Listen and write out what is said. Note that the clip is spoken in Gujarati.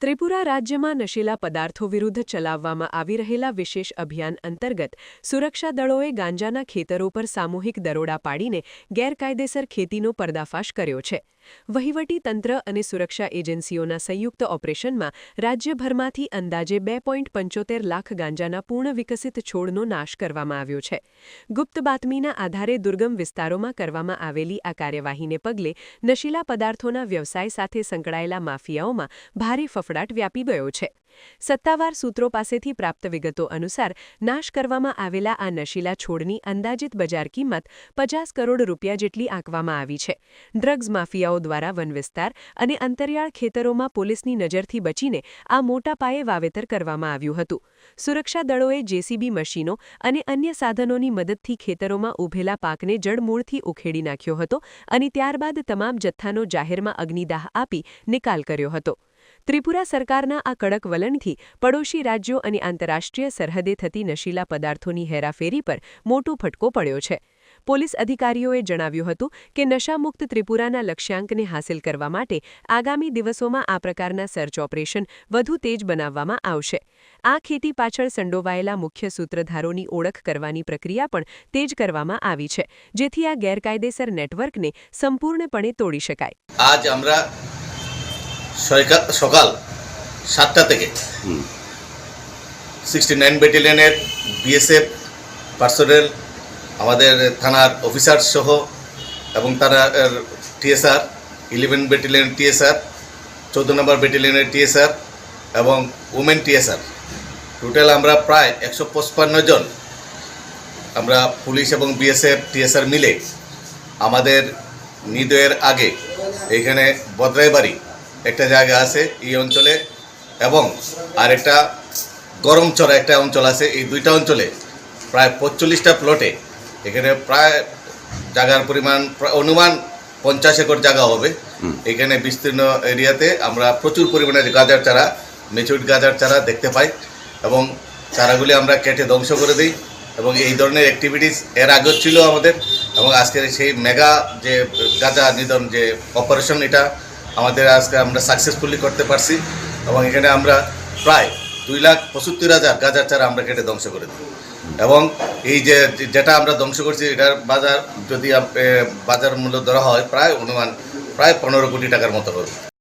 ત્રિપુરા રાજ્યમાં નશીલા પદાર્થો વિરુદ્ધ ચલાવવામાં આવી રહેલા વિશેષ અભિયાન અંતર્ગત સુરક્ષા દળોએ ગાંજાના ખેતરો પર સામૂહિક દરોડા પાડીને ગેરકાયદેસર ખેતીનો પર્દાફાશ કર્યો છે. વહીવટી તંત્ર અને સુરક્ષા એજન્સીઓના સંયુક્ત ઓપરેશનમાં રાજ્યભરમાંથી અંદાજે બે લાખ ગાંજાના પૂર્ણ વિકસિત છોડનો નાશ કરવામાં આવ્યો છે. ગુપ્ત બાતમીના આધારે દુર્ગમ વિસ્તારોમાં કરવામાં આવેલી આ કાર્યવાહીને પગલે નશીલા પદાર્થોના વ્યવસાય સાથે સંકળાયેલા માફિયાઓમાં ભારે ફફડાટ વ્યાપી ગયો છે. સત્તાવાર સૂત્રો પાસેથી પ્રાપ્ત વિગતો અનુસાર નાશ કરવામાં આવેલા આ નશીલા છોડની અંદાજિત બજાર કિંમત પચાસ કરોડ રૂપિયા જેટલી આંકવામાં આવી છે. ડ્રગ્સ માફિયાઓ દ્વારા વનવિસ્તાર અને અંતરિયાળ ખેતરોમાં પોલીસની નજરથી બચીને આ મોટા પાયે વાવેતર કરવામાં આવ્યું હતું. સુરક્ષા દળોએ જેસીબી મશીનો અને અન્ય સાધનોની મદદથી ખેતરોમાં ઉભેલા પાકને જડમૂળથી ઉખેડી નાખ્યો હતો અને ત્યારબાદ તમામ જથ્થાનો જાહેરમાં અગ્નિદાહ આપી નિકાલ કર્યો હતો. ત્રિપુરા સરકારના આ કડક વલણથી પડોશી રાજ્યો અને આંતરરાષ્ટ્રીય સરહદે થતી નશીલા પદાર્થોની હેરાફેરી પર મોટો ફટકો પડ્યો છે. પોલીસ અધિકારીઓએ જણાવ્યું હતું કે નશામુક્ત ત્રિપુરાના લક્ષ્યાંકને હાંસલ કરવા માટે આગામી દિવસોમાં આ પ્રકારના સર્ચ ઓપરેશન વધુ તેજ બનાવવામાં આવશે. આ ખેતી પાછળ સંડોવાયેલા મુખ્ય સૂત્રધારોની ઓળખ કરવાની પ્રક્રિયા પણ તેજ કરવામાં આવી છે, જેથી આ ગેરકાયદેસર નેટવર્કને સંપૂર્ણપણે તોડી શકાય. આજ અમરા সকাল সাতটা থেকে। সিক্সটি নাইন ব্যাটালিয়নের বিএসএফ পার্সোনেল আমাদের থানার অফিসার সহ এবং তারা টিএসআর ইলেভেন ব্যাটালিয়ন টিএসআর চৌদ্দ নম্বর ব্যাটালিয়নের টিএসআর এবং উমেন টিএসআর টোটাল আমরা প্রায় একশো পঁচপান্ন জন আমরা পুলিশ এবং বিএসএফ টিএসআর মিলে আমাদের নিদয়ের আগে এখানে বদরাইবাড়ি একটা জায়গা আছে এই অঞ্চলে এবং আর একটা গরম চড়া একটা অঞ্চল আছে এই দুইটা অঞ্চলে। প্রায় পঁয়তাল্লিশটা প্লটে এখানে প্রায় জায়গার পরিমাণ অনুমান পঞ্চাশ একর জায়গা হবে। এখানে বিস্তীর্ণ এরিয়াতে আমরা প্রচুর পরিমাণে গাজার চারা মেচুরিট গাজার চারা দেখতে পাই এবং চারাগুলি আমরা কেটে ধ্বংস করে দিই এবং এই ধরনের অ্যাক্টিভিটিস এর আগেও ছিল আমাদের এবং আজকের সেই মেগা যে গাঁজা নিধন যে অপারেশন এটা আমাদের আজকে আমরা সাকসেসফুলি করতে পারছি এবং এখানে আমরা প্রায় দুই লাখ পঁচাত্তর হাজার গাজার চারা আমরা কেটে ধ্বংস করে দিই। এবং এই যে যেটা আমরা ধ্বংস করছি, এটার বাজার যদি বাজার মূল্য ধরা হয়, প্রায় অনুমান, প্রায় পনেরো কোটি টাকার মতো হবে।